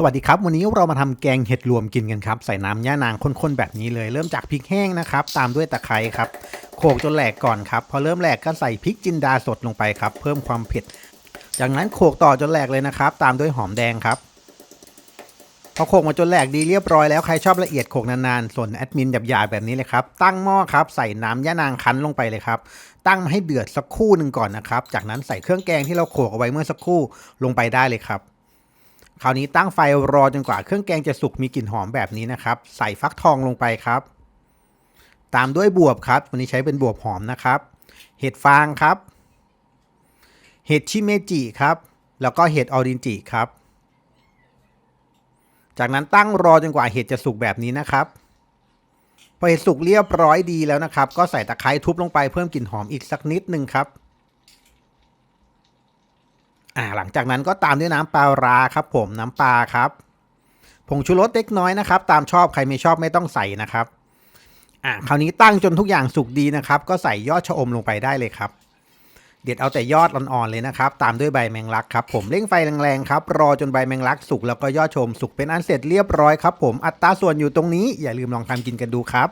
สวัสดีครับ วันนี้เรามาทำแกงเห็ดรวมกินกันครับ ใส่น้ำย่านางข้นๆแบบนี้เลย เริ่มจากพริกแห้งนะครับ ตามด้วยตะไคร้ครับ โขกจนแหลกก่อนครับ พอเริ่มแหลกก็ใส่พริกจินดาสดลงไปครับ เพิ่มความเผ็ด จากนั้นโขกต่อจนแหลกเลยนะครับ ตามด้วยหอมแดงครับ พอโขกมาจนแหลกดีเรียบร้อยแล้ว ใครชอบละเอียดโขกนานๆ ส่วนแอดมินหยาบๆแบบนี้เลยครับ ตั้งหม้อครับ ใส่น้ำย่านางคั้นลงไปเลยครับ ตั้งให้เดือดสักครู่หนึ่งก่อนนะครับ จากนั้นใส่เครื่องแกงที่เราโขกเอาไว้เมื่อสักครู่ลงไปได้เลยครับ คราวนี้ตั้งไฟรอจนกว่าเครื่องแกงจะสุกมีกลิ่นหอมแบบนี้นะครับ ใส่ฟักทองลงไปครับ ตามด้วยบวบครับ วันนี้ใช้เป็นบวบหอมนะครับ เห็ดฟางครับ เห็ดชิเมจิครับ แล้วก็เห็ดออรินจิครับ จากนั้นตั้งรอจนกว่าเห็ดจะสุกแบบนี้นะครับพอเห็ดสุกเรียบร้อยดีแล้วนะครับ ก็ใส่ตะไคร้ทุบลงไปเพิ่มกลิ่นหอมอีกสักนิดหนึ่งครับ อ่าหลังจากนั้นก็ตามด้วยน้ำปลาราครับ ผมน้ำปลาครับผงชูรสเล็กน้อยนะครับ ตามชอบใครไม่ชอบไม่ต้องใส่นะครับอ่าคราวนี้ตั้งจนทุกอย่างสุกดีนะครับ ก็ใส่ยอดชะอมลงไปได้เลยครับ เด็ดเอาแต่ยอดอ่อนๆเลยนะครับ ตามด้วยใบแมงลักครับ ผมเร่งไฟแรงๆครับ รอจนใบแมงลักสุกแล้วก็ยอดชมสุกเป็นอันเสร็จเรียบร้อยครับ ผมอัตราส่วนอยู่ตรงนี้อย่าลืมลองทำกินกันดูครับ